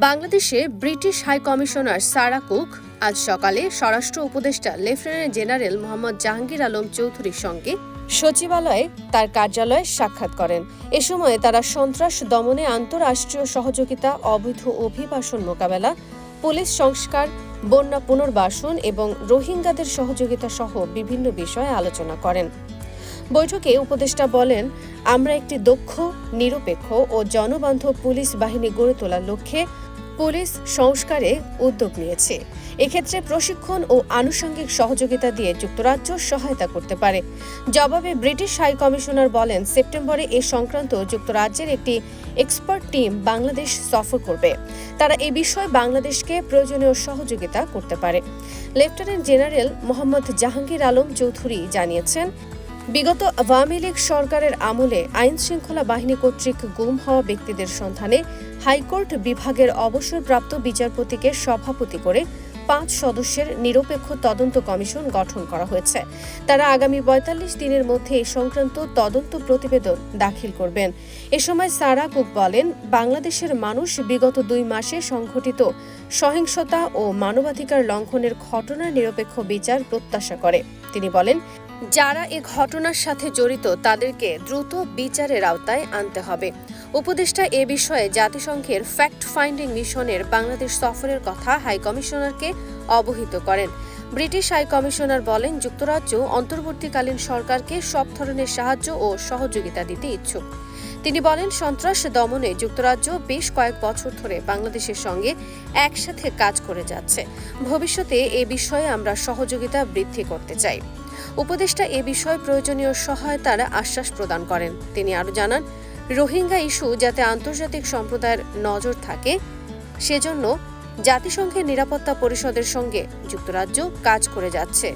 বাংলাদেশে British high commissioner Sarah Cook আজ সকালে স্বরাষ্ট্র উপদেষ্টা লেফটেন্যান্ট জেনারেল মোহাম্মদ জাহাঙ্গীর আলম চৌধুরীর সঙ্গে সচিবালয়ে তার কার্যালয়ে সাক্ষাৎ করেন। এ সময় তারা সন্ত্রাস দমনে আন্তঃরাষ্ট্রীয় সহযোগিতা, অবৈধ অভিবাসন মোকাবেলা, পুলিশ সংস্কার, বন্যা পুনর্বাসন এবং রোহিঙ্গাদের সহযোগিতা সহ বিভিন্ন বিষয়ে আলোচনা করেন। বৈঠকে উপদেষ্টা বলেন আমরা একটি দক্ষ, নিরপেক্ষ ও জনবান্ধব পুলিশ বাহিনী গড়ে তোলার লক্ষ্যে পুলিশ সংস্কারে উদ্যোগ নিয়েছে। এক্ষেত্রে প্রশিক্ষণ ও আনুষঙ্গিক সহযোগিতা দিয়ে যুক্তরাজ্য সহায়তা করতে পারে। জবাবে ব্রিটিশ হাই কমিশনার বলেন, সেপ্টেম্বরে এ সংক্রান্ত যুক্তরাজ্যের একটি এক্সপার্ট টিম বাংলাদেশ সফর করবে। তারা এ বিষয়ে বাংলাদেশকে প্রয়োজনীয় সহযোগিতা করতে পারে। লেফটেন্যান্ট জেনারেল মোহাম্মদ জাহাঙ্গীর আলম চৌধুরী জানিয়েছেন বিগত আওয়ামী লীগ সরকারের আমলে আইন শৃঙ্খলা বাহিনী কর্তৃক গুম হওয়া ব্যক্তিদের সন্ধানে হাইকোর্ট বিভাগের অবসরপ্রাপ্ত বিচারপতিকে সভাপতি করে পাঁচ সদস্যের নিরপেক্ষ তদন্ত কমিশন গঠন করা হয়েছে। তারা আগামী পঁয়তাল্লিশ দিনের মধ্যে এই সংক্রান্ত তদন্ত প্রতিবেদন দাখিল করবেন। এ সময় সারা কুক বলেন, বাংলাদেশের মানুষ বিগত দুই মাসে সংঘটিত সহিংসতা ও মানবাধিকার লঙ্ঘনের ঘটনার নিরপেক্ষ বিচার প্রত্যাশা করে। তিনি বলেন যারা এ ঘটনার সাথে জড়িত, তাদেরকে দ্রুত বিচারের আওতায় আনতে হবে। উপদেষ্টা এ বিষয়ে জাতিসংঘের ফ্যাক্ট ফাইন্ডিং মিশনের বাংলাদেশ সফরের কথা হাই কমিশনারকে অবহিত করেন। ব্রিটিশ হাই কমিশনার বলেন, যুক্তরাজ্য অন্তর্বর্তীকালীন সরকারকে সব ধরনের সাহায্য ও সহযোগিতা দিতে ইচ্ছুক। তিনি বলেন, সন্ত্রাস দমনে যুক্তরাজ্য বেশ কয়েক বছর ধরে বাংলাদেশের সঙ্গে একসাথে কাজ করে যাচ্ছে। ভবিষ্যতে এ বিষয়ে আমরা সহযোগিতা বৃদ্ধি করতে চাই। উপদেষ্টা এ বিষয়ে প্রয়োজনীয় সহায়তার আশ্বাস প্রদান করেন। তিনি আরও জানান, রোহিঙ্গা ইস্যু যাতে আন্তর্জাতিক সম্প্রদায়ের নজর থাকে, সেজন্য জাতিসংঘের নিরাপত্তা পরিষদের সঙ্গে যুক্তরাজ্য কাজ করে যাচ্ছে।